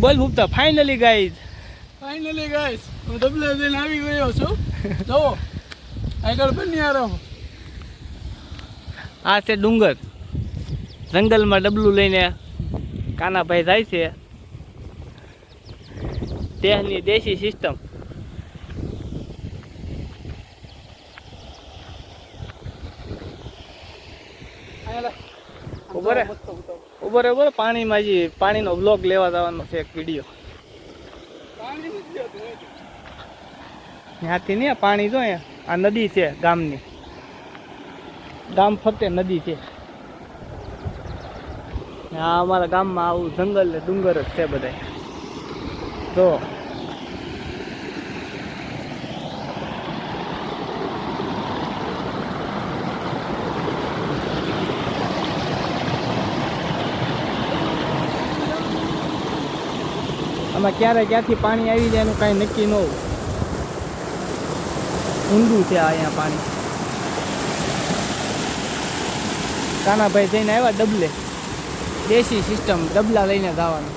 બોલ ભૂપતા finally guys finally guys હું ડબલે જઈને આવી ગયો છું. જુઓ આગળ બની આરો આ છે ડુંગર. જંગલમાં ડબલું લઈને કાનાભાઈ જાય છે. દેહની દેશી સિસ્ટમ ઊભો ઉભરે ઉભરે ઊભો રે પાણીમાં જે પાણીનો બ્લોગ લેવા જવાનો છે એક વીડિયો ત્યાંથી ને પાણી જો આ નદી છે ગામની. ગામ ફરતે નદી છે. આ અમારા ગામમાં આવું જંગલ ને ડુંગર જ છે બધા જો. આમાં ક્યારે ક્યાંથી પાણી આવી જાય એનું કાંઈ નક્કી ન હોય. ઊંડું છે અહીંયા પાણી. કાનાભાઈ જઈને આવ્યા ડબલે. દેશી સિસ્ટમ ડબલા લઈને જવાનું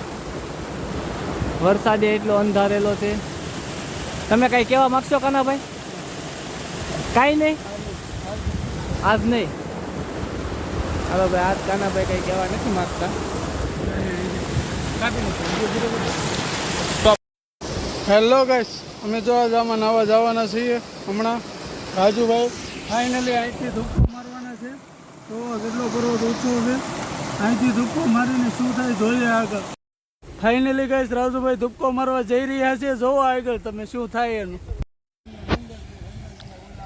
વરસાદે એટલો અંધારેલો છે. તમે કાંઈ કહેવા માગશો કાનાભાઈ? કાંઈ નહીં? આજ નહીં. હાલો ભાઈ, આજ કાનાભાઈ કંઈ કહેવા નથી માગતા. હેલો ગાઈસ અમે જો આજ આમાં નાવા જવાના છીએ. હમણાં રાજુભાઈ ફાઇનલી અહીંથી ધુક્કો મારવાના છે. તો કેટલો પર્વત ઊંચો છે, અહીંથી ધુક્કો મારીને શું થાય જોઈએ આગળ. ફાઇનલી ગાઈસ રાજુભાઈ ધૂપકો મારવા જઈ રહ્યા છે. જોવો આગળ તમે શું થાય એનું.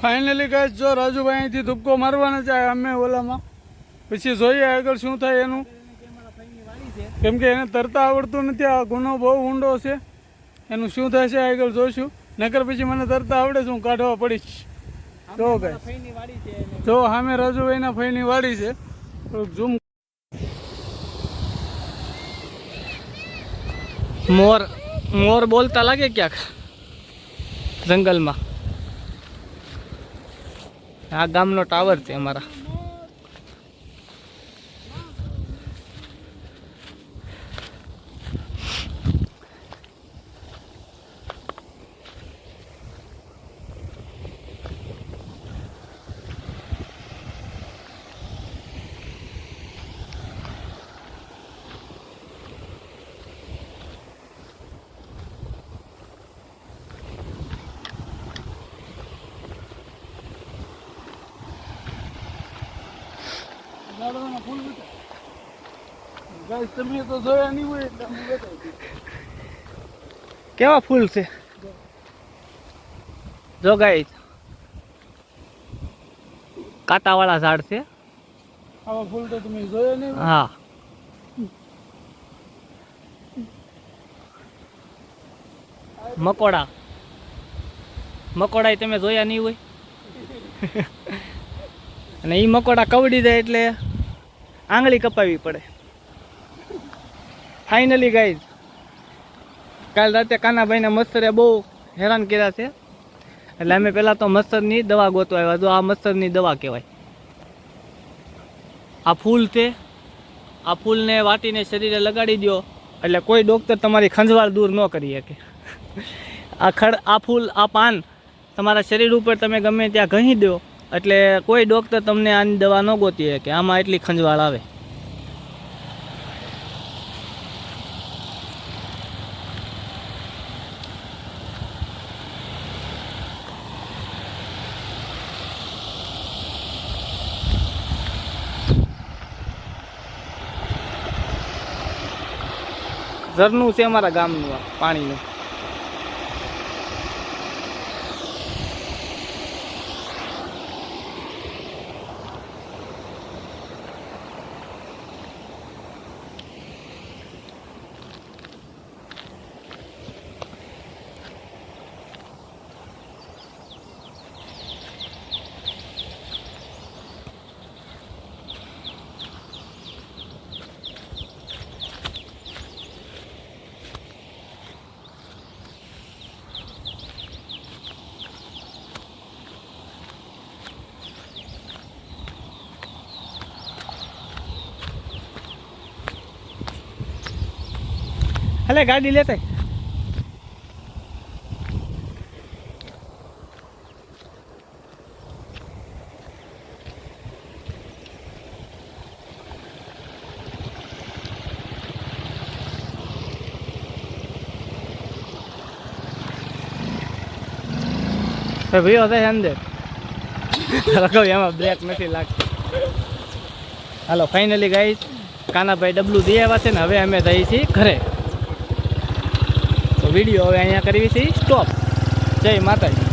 ફાઇનલી ગાઈસ જો રાજુભાઈ અહીંથી ધૂપકો મારવાના છે અમે ઓલામાં. પછી જોઈએ આગળ શું થાય એનું. કેમ કે એને તરતા આવડતું નથી, આ ગુનો બહુ ઊંડો છે. એનું શું થશે આગળ જોઈશું. નકર પછી મને તરતા આવડે છે હું કાઢવા પડીશ. જો ગાઈસ જો સામે રાજુભાઈના ફઈની વાડી છે. ઝૂમ. મોર મોર બોલતા લાગે ક્યાંક? જંગલમાં. આ ગામનો ટાવર છે અમારા. ગાઈસ તમે તો જોયા નહીં હોય એટલે હું બતાવી કેવા ફૂલ છે? જો ગાઈ કાંટાવાળા ઝાડ છે. આવા ફૂલ તો તમે જોયા નહીં હા. મકોડા. મકોડા તમે જોયા નહીં હોય. અને એ મકોડા કવડી જાય એટલે આંગળી કપાવી પડે. ફાઇનલી ગાઈઝ કાલ રાતે કાનાભાઈના મચ્છરે બહુ હેરાન કર્યા છે. એટલે અમે પહેલાં તો મચ્છરની દવા ગોતવા આવ્યા. તો આ મચ્છરની દવા કહેવાય. આ ફૂલ છે. આ ફૂલને વાટીને શરીરે લગાડી દો એટલે કોઈ ડૉક્ટર તમારી ખંજવાળ દૂર ન કરી શકે. આ ખડ આ ફૂલ, આ પાન તમારા શરીર ઉપર તમે ગમે ત્યાં ઘહી દો એટલે કોઈ ડૉક્ટર તમને આની દવા ન ગોતી કે આમાં એટલી ખંજવાળ આવે. ઝરનું છે અમારા ગામનું પાણીનું. હલે, ગાડી લેતા ભાઈ હતા અંદર. લગાવ, એમાં બ્રેક નથી લાગતી. હાલો ફાઇનલી ગાઈ કાનાભાઈ ડબલું દઈ આવ્યા છે ને, હવે અમે જઈએ છીએ ઘરે. વીડિયો હવે અહીંયા કરવી છે. સ્ટોપ જય માતાજી.